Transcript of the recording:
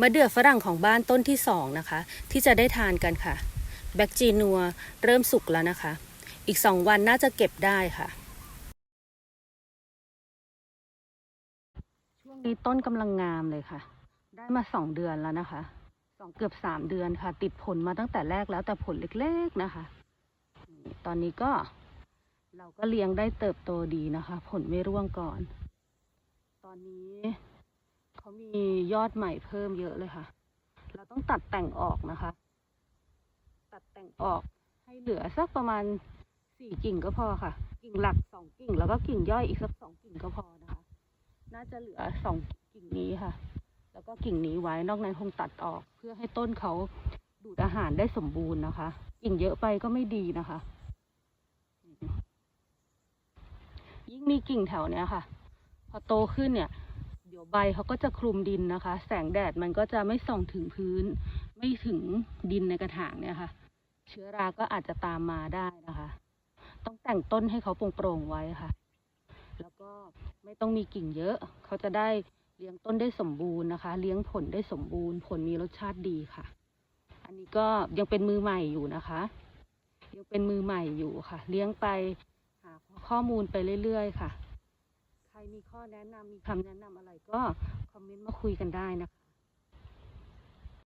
มะเดื่อฝรั่งของบ้านต้นที่สองนะคะ ที่จะได้ทานกันค่ะ แบคจีนัวเริ่มสุกแล้วนะคะ อีกสองวันน่าจะเก็บได้ค่ะ ช่วงนี้ต้นกำลังงามเลยค่ะ ได้มาสองเดือนแล้วนะคะสองเกือบสามเดือนค่ะ ติดผลมาตั้งแต่แรกแล้วแต่ผลเล็ก ๆนะคะ ตอนนี้ก็เราก็เลี้ยงได้เติบโตดีนะคะ ผลไม่ร่วงก่อน ตอนนี้ ยอดใหม่เพิ่มเยอะเลยค่ะ เราต้องตัดแต่งออกนะคะ ตัดแต่งออกให้เหลือสักประมาณสี่กิ่งก็พอค่ะ กิ่งหลักสองกิ่ง แล้วก็กิ่งย่อยอีกสักสองกิ่งก็พอนะคะ น่าจะเหลือสองกิ่งนี้ค่ะ แล้วก็กิ่งนี้ไว้นอกนั้นคงตัดออก เพื่อให้ต้นเขาดูดอาหารได้สมบูรณ์นะคะ กิ่งเยอะไปก็ไม่ดีนะคะ ยิ่งมีกิ่งแถวเนี้ยค่ะ พอโตขึ้นเนี่ย ดี๋ยวใบเขาก็จะคลุมดินนะคะ แสงแดดมันก็จะไม่ส่องถึงพื้น ไม่ถึงดินในกระถางเนี่ยค่ะ เชื้อราก็อาจจะตามมาได้นะคะ ต้องแต่งต้นให้เขาโปร่งๆไว้ค่ะ แล้วก็ไม่ต้องมีกิ่งเยอะ เขาจะได้เลี้ยงต้นได้สมบูรณ์นะคะ เลี้ยงผลได้สมบูรณ์ ผลมีรสชาติดีค่ะ อันนี้ก็ยังเป็นมือใหม่อยู่นะคะ ยังเป็นมือใหม่อยู่ค่ะ เลี้ยงไปหาข้อมูลไปเรื่อยๆ ค่ะ มีข้อแนะนำมีคำแนะนำอะไรก็คอมเมนต์มาคุยกันได้นะคะ